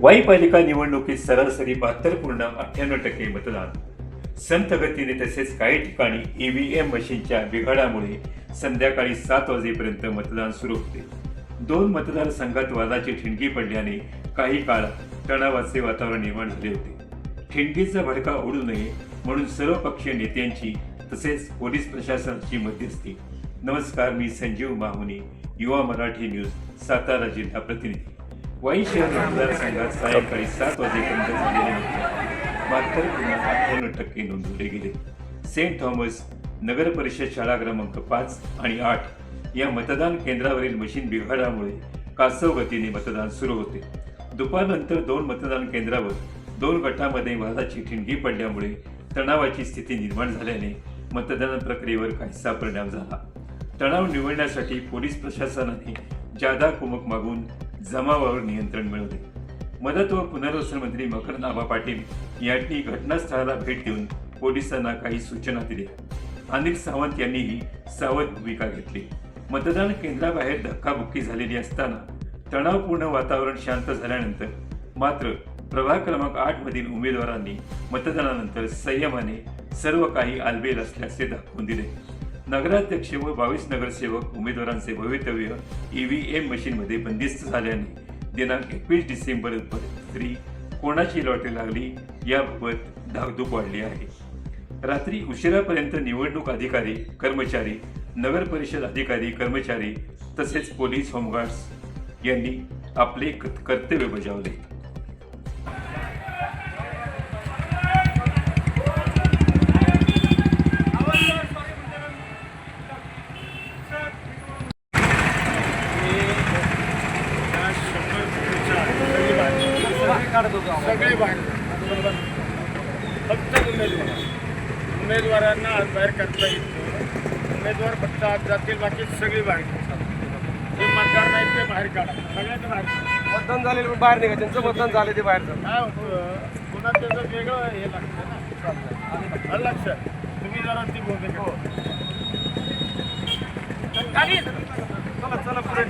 वाई पालिका निवडणुकीत सरासरी बहात्तर पूर्णांक अठ्ठ्याण्णव टक्के मतदान. संथ गतीने तसेच काही ठिकाणी ईव्हीएम मशीनच्या बिघाडामुळे संध्याकाळी सात वाजेपर्यंत मतदान सुरू होते. दोन मतदारसंघात वादाची ठिणगी पडल्याने काही काळ तणावाचे वातावरण निर्माण झाले होते. ठिणगीचा भडका उडू नये म्हणून सर्व पक्षीय नेत्यांची तसेच पोलीस प्रशासनाची मध्यस्थी. नमस्कार मी संजीव माहुनी युवा मराठी न्यूज सातारा जिल्हा प्रतिनिधी. वाई शहर मतदारसंघात सायंकाळी सात वाजेपर्यंत झालेले मतदान बहात्तर पूर्णांक अठ्ठ्याण्णव टक्के नोंदवले गेले सेंट थॉमस नगर परिषद शाळा क्रमांक पाच आणि आठ या मतदान केंद्रावरील मशीन बिघाडामुळे कासव गतीने मतदान सुरू होते. दुपारनंतर दोन मतदान केंद्रावर दोन गटामध्ये वादाची ठिणगी पडल्यामुळे तणावाची स्थिती निर्माण झाल्याने मतदान प्रक्रियेवर काहीसा परिणाम झाला. तणाव निवडण्यासाठी पोलीस प्रशासनाने जादा कुमक मागून जमावावर नियंत्रण मिळवले मदत व पुनर्वसन मंत्री मकरंद आबा पाटील यांनी घटनास्थळाला भेट देऊन पोलिसांना काही सूचना दिल्या. अनिल सावंत यांनीही सावध भूमिका घेतली. मतदान केंद्राबाहेर धक्काबुक्की झालेली असताना तणावपूर्ण वातावरण शांत झाल्यानंतर मात्र प्रभाग क्रमांक आठ मधील उमेदवारांनी मतदानानंतर संयमाने सर्व काही आलबेल असल्याचे दाखवून दिले. नगराध्यक्ष व बावीस नगरसेवक उमेदवारांचे भवितव्य ईव्हीएम मशीनमध्ये बंदिस्त झाल्याने दिनांक एकवीस डिसेंबर तरी कोणाची लॉटरी लागली याबाबत धाकधूक वाढली आहे. रात्री उशिरापर्यंत निवडणूक अधिकारी कर्मचारी नगर परिषद अधिकारी कर्मचारी तसेच पोलीस होमगार्ड्स यांनी आपले कर्तव्य बजावले. सगळे बाहेर फक्त उमेदवार. उमेदवारांना आज बाहेर करता येत नाही. उमेदवार फक्त आज जातील बाकी सगळी बाहेर. जे मतदार नाहीत ते बाहेर काढा. सगळ्यांना बाहेर. मतदान झालेलं पण बाहेर निघा. त्यांचं मतदान झालं ते बाहेर जातं काय होतं? पुन्हा त्याचं वेगळं हे लागतं ना. आलं लक्षात. तुम्ही जरा ती भूमिका चला चला पुढे.